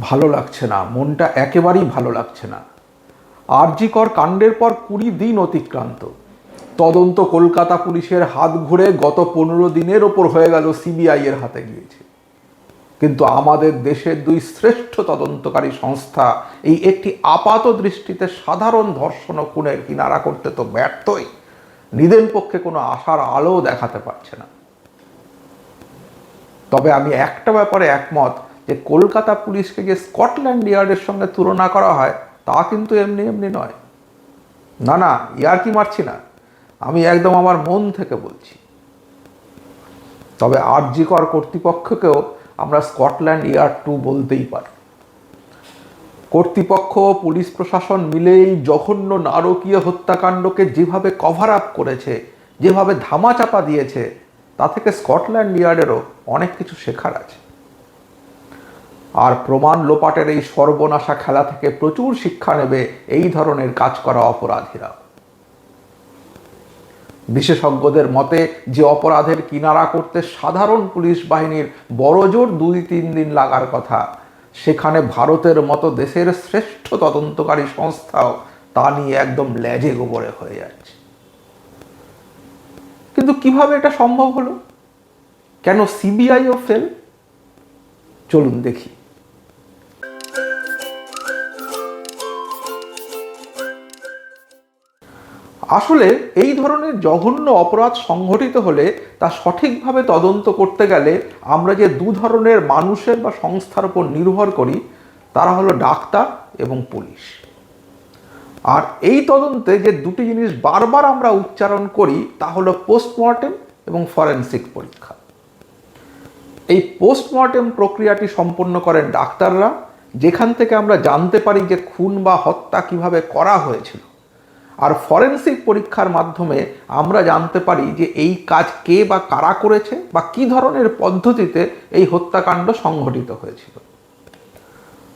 ভালো লাগছে না, মনটা একেবারেই ভালো লাগছে না। আরজিকর কাণ্ডের পর কুড়ি দিন অতিক্রান্ত। তদন্ত কলকাতা পুলিশের হাত ঘুরে গত পনেরো দিনের ওপর হয়ে গেল সিবিআই এর হাতে গিয়েছে। কিন্তু আমাদের দেশের দুই শ্রেষ্ঠ তদন্তকারী সংস্থা এই একটি আপাত দৃষ্টিতে সাধারণ ধর্ষণ খুনের কিনারা করতে তো ব্যর্থই। নিদেন পক্ষে কোনো আশার আলো দেখাতে পারছে না। তবে আমি একটা ব্যাপারে একমত যে কলকাতা পুলিশকে যে স্কটল্যান্ড ইয়ার্ডের সঙ্গে তুলনা করা হয়, তা কিন্তু এমনি এমনি নয়। না না, ইয়ার কি মারছি না? আমি একদম আমার মন থেকে বলছি। তবে আরজিকর কর্তৃপক্ষকেও আমরা স্কটল্যান্ড ইয়ার টু বলতেই পারি। কর্তৃপক্ষ পুলিশ প্রশাসন মিলেই জঘন্য নারকীয় হত্যাকাণ্ডকে যেভাবে কভার আপ করেছে, যেভাবে ধামাচাপা দিয়েছে, তা থেকে স্কটল্যান্ড ইয়ার্ডেরও অনেক কিছু শেখার আছে। আর প্রমাণ লোপাটের এই সর্বনাশা খেলা থেকে প্রচুর শিক্ষা নেবে এই ধরনের কাজ করা অপরাধীরা। বিশেষজ্ঞদের মতে, যে অপরাধের কিনারা করতে সাধারণ পুলিশ বাহিনীর বড়জোর দুই তিন দিন লাগার কথা, সেখানে ভারতের মতো দেশের শ্রেষ্ঠ তদন্তকারী সংস্থাও তা নিয়ে একদম ল্যাজে গোবরে হয়ে যাচ্ছে। কিন্তু কীভাবে এটা সম্ভব হলো? কেন সিবিআইও ফেল? চলুন দেখি। আসলে এই ধরনের জঘন্য অপরাধ সংঘটিত হলে তা সঠিকভাবে তদন্ত করতে গেলে আমরা যে দু ধরনের মানুষের বা সংস্থার উপর নির্ভর করি, তারা হলো ডাক্তার এবং পুলিশ। আর এই তদন্তে যে দুটি জিনিস বারবার আমরা উচ্চারণ করি, তা হলো পোস্টমর্টেম এবং ফরেন্সিক পরীক্ষা। এই পোস্টমর্টেম প্রক্রিয়াটি সম্পন্ন করেন ডাক্তাররা, যেখান থেকে আমরা জানতে পারি যে খুন বা হত্যা কীভাবে করা হয়েছিল। আর ফরেন্সিক পরীক্ষার মাধ্যমে আমরা জানতে পারি যে এই কাজ কে বা কারা করেছে বা কি ধরনের পদ্ধতিতে এই হত্যাকাণ্ড সংঘটিত হয়েছিল।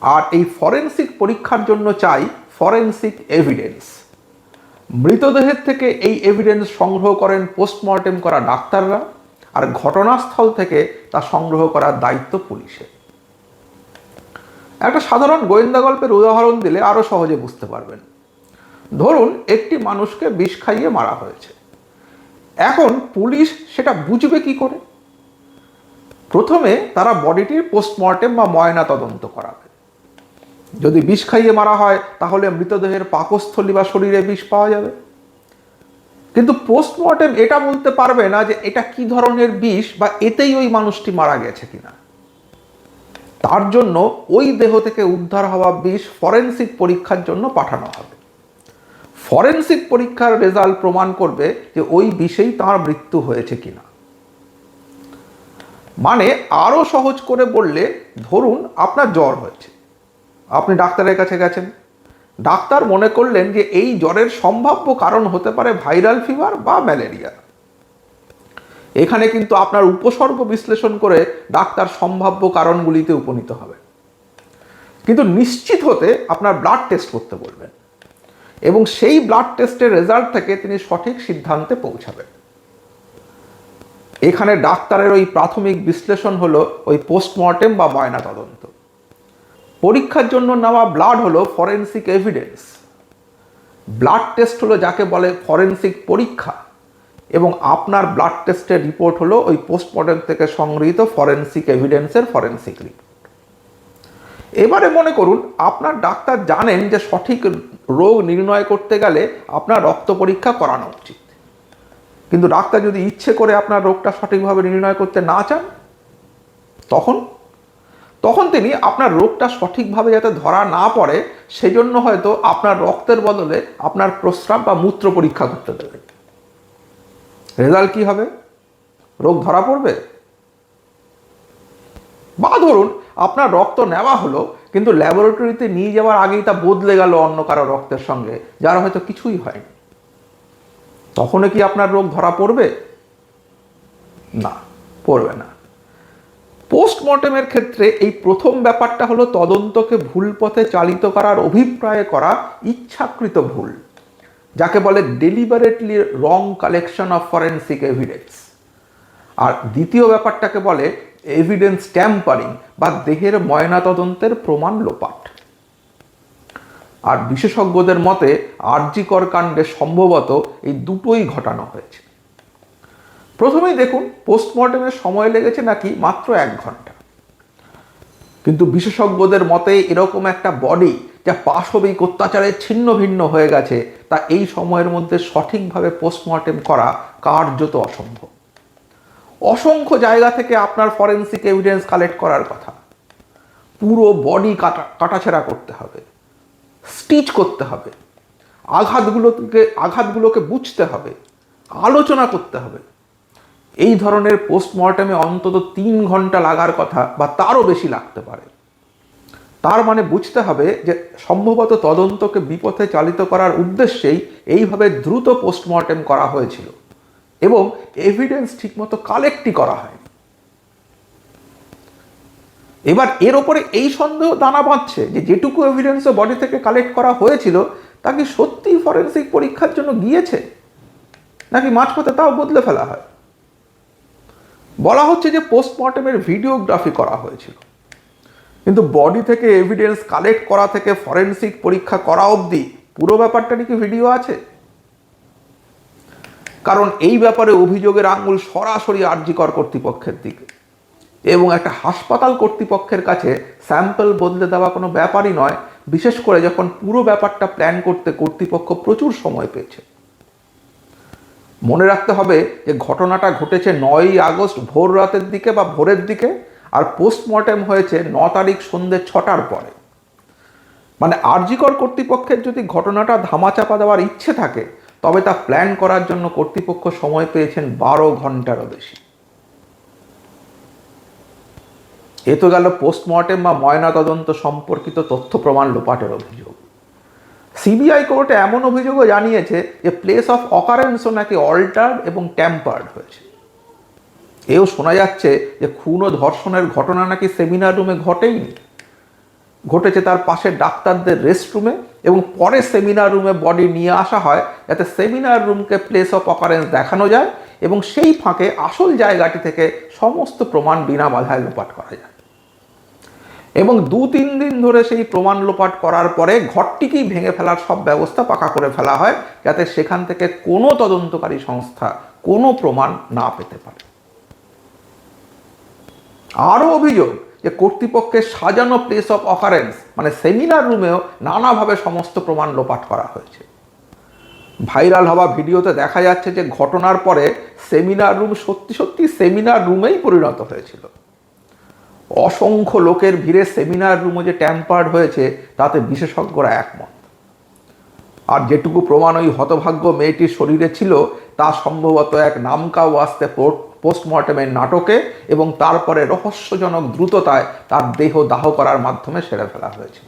আর এই ফরেন্সিক পরীক্ষার জন্য চাই ফরেন্সিক এভিডেন্স মৃতদেহের থেকে এই এভিডেন্স সংগ্রহ করেন পোস্টমর্টেম করা ডাক্তাররা আর ঘটনাস্থল থেকে তা সংগ্রহ করার দায়িত্ব পুলিশের। একটা সাধারণ গোয়েন্দা গল্পের উদাহরণ দিলে আরও সহজে বুঝতে পারবেন। ধরুন একটি মানুষকে বিষ খাইয়ে মারা হয়েছে। এখন পুলিশ সেটা বুঝবে কি করে? প্রথমে তারা বডিটির পোস্টমর্টেম বা ময়না তদন্ত করাবে। যদি বিষ খাইয়ে মারা হয়, তাহলে মৃতদেহের পাকস্থলী বা শরীরে বিষ পাওয়া যাবে। কিন্তু পোস্টমর্টেম এটা বলতে পারবে না যে এটা কি ধরনের বিষ বা এতেই ওই মানুষটি মারা গেছে কিনা। তার জন্য ওই দেহ থেকে উদ্ধার হওয়া বিষ ফরেনসিক পরীক্ষার জন্য পাঠানো হবে। ফরেনসিক পরীক্ষার রেজাল্ট প্রমাণ করবে যে ওই বিষেই তার মৃত্যু হয়েছে কিনা। মানে আরও সহজ করে বললে, ধরুন আপনার জ্বর হয়েছে, আপনি ডাক্তারের কাছে গেছেন। ডাক্তার মনে করলেন যে এই জ্বরের সম্ভাব্য কারণ হতে পারে ভাইরাল ফিভার বা ম্যালেরিয়া। এখানে কিন্তু আপনার উপসর্গ বিশ্লেষণ করে ডাক্তার সম্ভাব্য কারণগুলিতে উপনীত হবে কিন্তু নিশ্চিত হতে আপনার ব্লাড টেস্ট করতে বলবেন। এবং সেই ব্লাড টেস্টের রেজাল্ট থেকে তিনি সঠিক সিদ্ধান্তে পৌঁছাবেন। এখানে ডাক্তারের ওই প্রাথমিক বিশ্লেষণ হলো ওই পোস্টমর্টেম বা ময়না তদন্ত পরীক্ষার জন্য নেওয়া ব্লাড হলো ফরেন্সিক এভিডেন্স ব্লাড টেস্ট হলো যাকে বলে ফরেন্সিক পরীক্ষা এবং আপনার ব্লাড টেস্টের রিপোর্ট হলো ওই পোস্টমর্টেম থেকে সংগৃহীত ফরেন্সিক এভিডেন্সের ফরেন্সিক রিপোর্ট এবারে মনে করুন, আপনার ডাক্তার জানেন যে সঠিক রোগ নির্ণয় করতে গেলে আপনার রক্ত পরীক্ষা করানো উচিত। কিন্তু ডাক্তার যদি ইচ্ছে করে আপনার রোগটা সঠিকভাবে নির্ণয় করতে না চান, তখন তখন তিনি আপনার রোগটা সঠিকভাবে যাতে ধরা না পড়ে সেই জন্য হয়তো আপনার রক্তের বদলে আপনার প্রস্রাব বা মূত্র পরীক্ষা করতে দেবে। রেজাল্ট কি হবে? রোগ ধরা পড়বে? বা ধরুন, আপনার রক্ত নেওয়া হলো কিন্তু ল্যাবরেটরিতে নিয়ে যাওয়ার আগেই তা বদলে গেল অন্য কারও রক্তের সঙ্গে, যার হয়তো কিছুই হয়নি। তখনও কি আপনার রোগ ধরা পড়বে? না পড়বে না। পোস্টমর্টেমের ক্ষেত্রে এই প্রথম ব্যাপারটা হলো তদন্তকে ভুল পথে চালিত করার অভিপ্রায়ে করা ইচ্ছাকৃত ভুল, যাকে বলে deliberately wrong collection of forensic evidence আর দ্বিতীয় ব্যাপারটাকে বলে এভিডেন্স ট্যাম্পারিং বা দেহের ময়নাতদন্তের প্রমাণ লোপাট। আর বিশেষজ্ঞদের মতে, আরজিকর কাণ্ডে সম্ভবত এই দুটোই ঘটানো হয়েছে। প্রথমেই দেখুন, পোস্টমর্টমের সময় লেগেছে নাকি মাত্র এক ঘণ্টা। কিন্তু বিশেষজ্ঞদের মতে, এরকম একটা বডি যা পাশবিক অত্যাচারে ছিন্ন ভিন্ন হয়ে গেছে, তা এই সময়ের মধ্যে সঠিকভাবে পোস্টমর্টেম করা কার্যত অসম্ভব। অসংখ্য জায়গা থেকে আপনার ফরেন্সিক এভিডেন্স কালেক্ট করার কথা। পুরো বডি কাটা, কাটাছেড়া করতে হবে। স্টিচ করতে হবে। আঘাতগুলোকে আঘাতগুলোকে বুঝতে হবে। আলোচনা করতে হবে। এই ধরনের পোস্টমর্টেমে অন্তত তিন ঘণ্টা লাগার কথা বা তারও বেশি লাগতে পারে। তার মানে বুঝতে হবে যে সম্ভবত তদন্তকে বিপথে চালিত করার উদ্দেশ্যেই এইভাবে দ্রুত পোস্টমর্টেম করা হয়েছিল। এবং এভিডেন্স ঠিকমতো কালেক্টই করা হয়। এবার এর ওপরে এই সন্দেহ দানা বাঁধছে যে যেটুকু এভিডেন্সও বডি থেকে কালেক্ট করা হয়েছিল, তা কি সত্যিই ফরেন্সিক পরীক্ষার জন্য গিয়েছে? নাকি মাঝপথে তাও বদলে ফেলা হয়? বলা হচ্ছে যে পোস্টমর্টেমের ভিডিওগ্রাফি করা হয়েছিল। কিন্তু বডি থেকে এভিডেন্স কালেক্ট করা থেকে ফরেন্সিক পরীক্ষা করা অবধি পুরো ব্যাপারটা নাকি ভিডিও আছে? কারণ এই ব্যাপারে অভিযোগের আঙুল সরাসরি আর্জিকর কর্তৃপক্ষের দিকে। এবং একটা হাসপাতাল কর্তৃপক্ষের কাছে স্যাম্পল বদলে দেওয়া কোনো ব্যাপারই নয়, বিশেষ করে যখন পুরো ব্যাপারটা প্ল্যান করতে কর্তৃপক্ষ প্রচুর সময় পেয়েছে। মনে রাখতে হবে যে ঘটনাটা ঘটেছে নয়ই আগস্ট, ভোর রাতের দিকে বা ভোরের দিকে, আর পোস্টমর্টেম হয়েছে ন তারিখ সন্ধ্যে ছটার পরে। মানে আরজিকর কর্তৃপক্ষের যদি ঘটনাটা ধামাচাপা দেওয়ার ইচ্ছে থাকে তবে তা প্ল্যান করার জন্য কর্তৃপক্ষ সময় পেয়েছেন বারো ঘন্টারও বেশি। এ তো গেল পোস্টমর্টেম বা ময়নাতদন্ত সম্পর্কিত তথ্য প্রমাণ লোপাটের অভিযোগ। সিবিআই কোর্টে এমন অভিযোগও জানিয়েছে যে প্লেস অফ অকারেন্সও নাকি অল্টার এবং ট্যাম্পার্ড হয়েছে। এও শোনা যাচ্ছে যে খুন ও ধর্ষণের ঘটনা নাকি সেমিনার রুমে ঘটেইনি। ঘটেছে তার পাশে ডাক্তারদের রেস্ট রুমে এবং পরে সেমিনার রুমে বডি নিয়ে আসা হয় যাতে সেমিনার রুমকে প্লেস অফ অকারেন্স দেখানো যায় এবং সেই ফাঁকে আসল জায়গাটি থেকে সমস্ত প্রমাণ বিনা বাধায় লোপাট করা যায়। এবং দু তিন দিন ধরে সেই প্রমাণ লোপাট করার পরে ঘরটিকেই ভেঙে ফেলার সব ব্যবস্থা পাকা করে ফেলা হয় যাতে সেখান থেকে কোনো তদন্তকারী সংস্থা কোনো প্রমাণ না পেতে পারে। আরও অভিযোগ যে কর্তৃপক্ষের সাজানো প্লেস অফ অকারেন্স মানে সেমিনার রুমেও নানাভাবে সমস্ত প্রমাণ লোপাট করা হয়েছে। ভাইরাল হওয়া ভিডিওতে দেখা যাচ্ছে যে ঘটনার পরে সেমিনার রুম সত্যি সত্যি সেমিনার রুমেই পরিণত হয়েছিল। অসংখ্য লোকের ভিড়ে সেমিনার রুমও যে ট্যাম্পার্ড হয়েছে, তাতে বিশেষজ্ঞরা একমত। আর যেটুকু প্রমাণ ওই হতভাগ্য মেয়েটির শরীরে ছিল, তা সম্ভবত এক নামকা ওয়াস্তে পোস্টমর্টেমের নাটকে এবং তারপরে রহস্যজনক দ্রুততায় তার দেহ দাহ করার মাধ্যমে সেরে ফেলা হয়েছিল।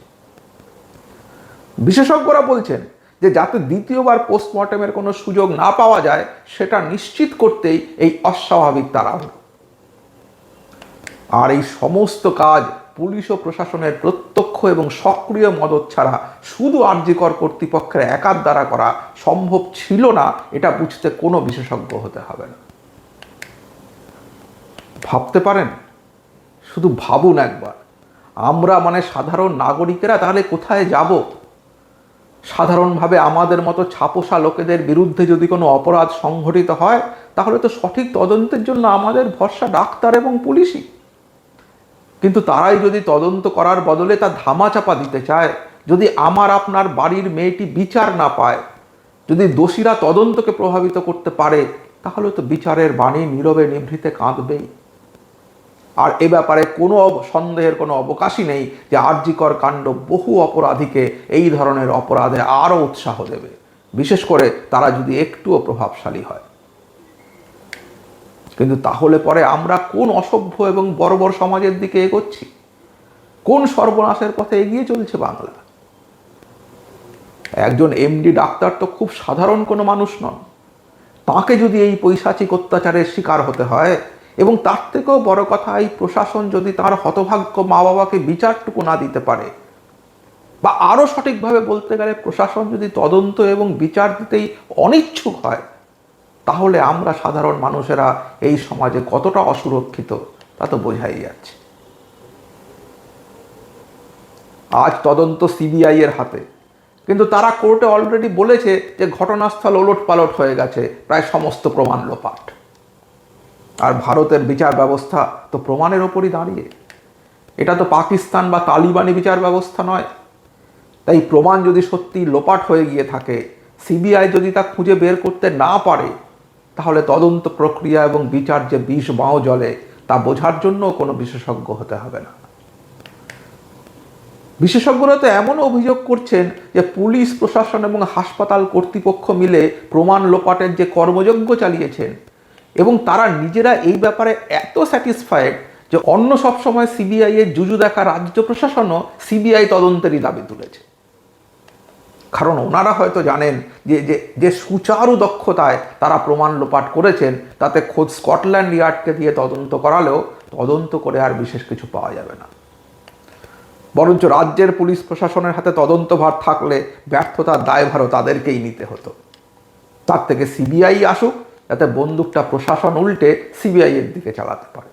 বিশেষজ্ঞরা বলছেন যে যাতে দ্বিতীয়বার পোস্টমর্টেমের কোনো সুযোগ না পাওয়া যায়, সেটা নিশ্চিত করতেই এই অস্বাভাবিক তাড়াহুড়ো। আর এই সমস্ত কাজ পুলিশ ও প্রশাসনের প্রত্যক্ষ এবং সক্রিয় মদত ছাড়া শুধু আর্যিকর কর্তৃপক্ষের একার দ্বারা করা সম্ভব ছিল না, এটা বুঝতে কোনো বিশেষজ্ঞ হতে হবে না। ভাবতে পারেন? শুধু ভাবুন একবার। আমরা মানে সাধারণ নাগরিকেরা তাহলে কোথায় যাব? সাধারণভাবে আমাদের মতো ছাপোষা লোকেদের বিরুদ্ধে যদি কোনো অপরাধ সংঘটিত হয়, তাহলে তো সঠিক তদন্তের জন্য আমাদের ভরসা ডাক্তার এবং পুলিশই। কিন্তু তারাই যদি তদন্ত করার বদলে তা ধামাচাপা দিতে চায়, যদি আমার আপনার বাড়ির মেয়েটি বিচার না পায়, যদি দোষীরা তদন্তকে প্রভাবিত করতে পারে, তাহলে তো বিচারের বাণী নীরবে নিভৃতে কাঁদবেই। আর এ ব্যাপারে কোনো সন্দেহের কোনো অবকাশই নেই যে আর্যিকর কাণ্ড বহু অপরাধীকে এই ধরনের অপরাধে আরও উৎসাহ দেবে। বিশেষ করে তারা যদি একটুও প্রভাবশালী হয়। কিন্তু তাহলে পরে আমরা কোন অসভ্য এবং বড় সমাজের দিকে এগোচ্ছি? কোন সর্বনাশের পথে এগিয়ে চলছে বাংলা? একজন এমডি ডাক্তার তো খুব সাধারণ কোনো মানুষ নন। তাকে যদি এই পৈশাচিক অত্যাচারের শিকার হতে হয় এবং তার থেকেও বড় কথা, এই প্রশাসন যদি তার হতভাগ্য মা বাবাকে বিচারটুকু না দিতে পারে, বা আরও সঠিকভাবে বলতে গেলে প্রশাসন যদি তদন্ত এবং বিচার দিতেই অনিচ্ছুক হয়, তাহলে আমরা সাধারণ মানুষেরা এই সমাজে কতটা অসুরক্ষিত, তা তো বোঝাই যাচ্ছে। আজ তদন্ত সিবিআই এর হাতে। কিন্তু তারা কোর্টে অলরেডি বলেছে যে ঘটনাস্থল ওলট পালট হয়ে গেছে, প্রায় সমস্ত প্রমাণ লোপাট। আর ভারতের বিচার ব্যবস্থা তো প্রমাণের ওপরই দাঁড়িয়ে। এটা তো পাকিস্তান বা তালিবানি বিচার ব্যবস্থা নয়। তাই প্রমাণ যদি সত্যি লোপাট হয়ে গিয়ে থাকে, সিবিআই যদি তা খুঁজে বের করতে না পারে, তাহলে তদন্ত প্রক্রিয়া এবং বিচার যে বিষ বাঁও জলে, তা বোঝার জন্য কোনো বিশেষজ্ঞ হতে হবে না। বিশেষজ্ঞরা তো এমন অভিযোগ করছেন যে পুলিশ, প্রশাসন এবং হাসপাতাল কর্তৃপক্ষ মিলে প্রমাণ লোপাটের যে কর্মযজ্ঞ চালিয়েছেন এবং তারা নিজেরা এই ব্যাপারে এত স্যাটিসফাইড যে অন্য সব সময় সিবিআই এর জুজু দেখা রাজ্য প্রশাসনও সিবিআই তদন্তেরই দাবি তুলেছে। কারণ ওনারা হয়তো জানেন যে যে যে সুচারু দক্ষতায় তারা প্রমাণ লোপাট করেছেন, তাতে খোদ স্কটল্যান্ড ইয়ার্ডকে দিয়ে তদন্ত করালেও তদন্ত করে আর বিশেষ কিছু পাওয়া যাবে না। বরঞ্চ রাজ্যের পুলিশ প্রশাসনের হাতে তদন্তভার থাকলে ব্যর্থতার দায়ভারও তাদেরকেই নিতে হতো। তার থেকে সিবিআই আসুক যাতে বন্দুকটা প্রশাসন উল্টে সিবিআই এর দিকে চালাতে পারে।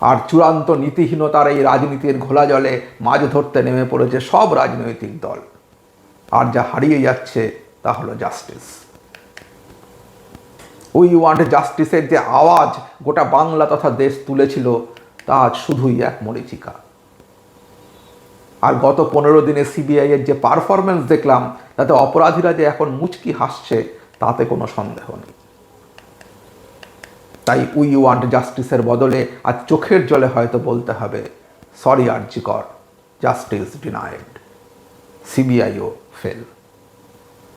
আর চূড়ান্ত নীতিহীনতার এই রাজনীতির ঘোলা জলে মাছ ধরতে নেমে পড়েছে সব রাজনৈতিক দল। আর যা হারিয়ে যাচ্ছে তা হলো জাস্টিস। উই ওয়ান্ট জাস্টিসের যে আওয়াজ গোটা বাংলা তথা দেশ তুলেছিল, তা আজ শুধুই এক মরিচিকা। আর গত পনেরো দিনে সিবিআই এর যে পারফরমেন্স দেখলাম, তাতে অপরাধীরা যে এখন মুচকি হাসছে, তাতে কোনো সন্দেহ নেই। তাই উই ওয়ান্ট জাস্টিসের বদলে আর চোখের জলে হয়তো বলতে হবে, সরি আর্জিকর জাস্টিস ডিনাইড সিবিআইও ফেল।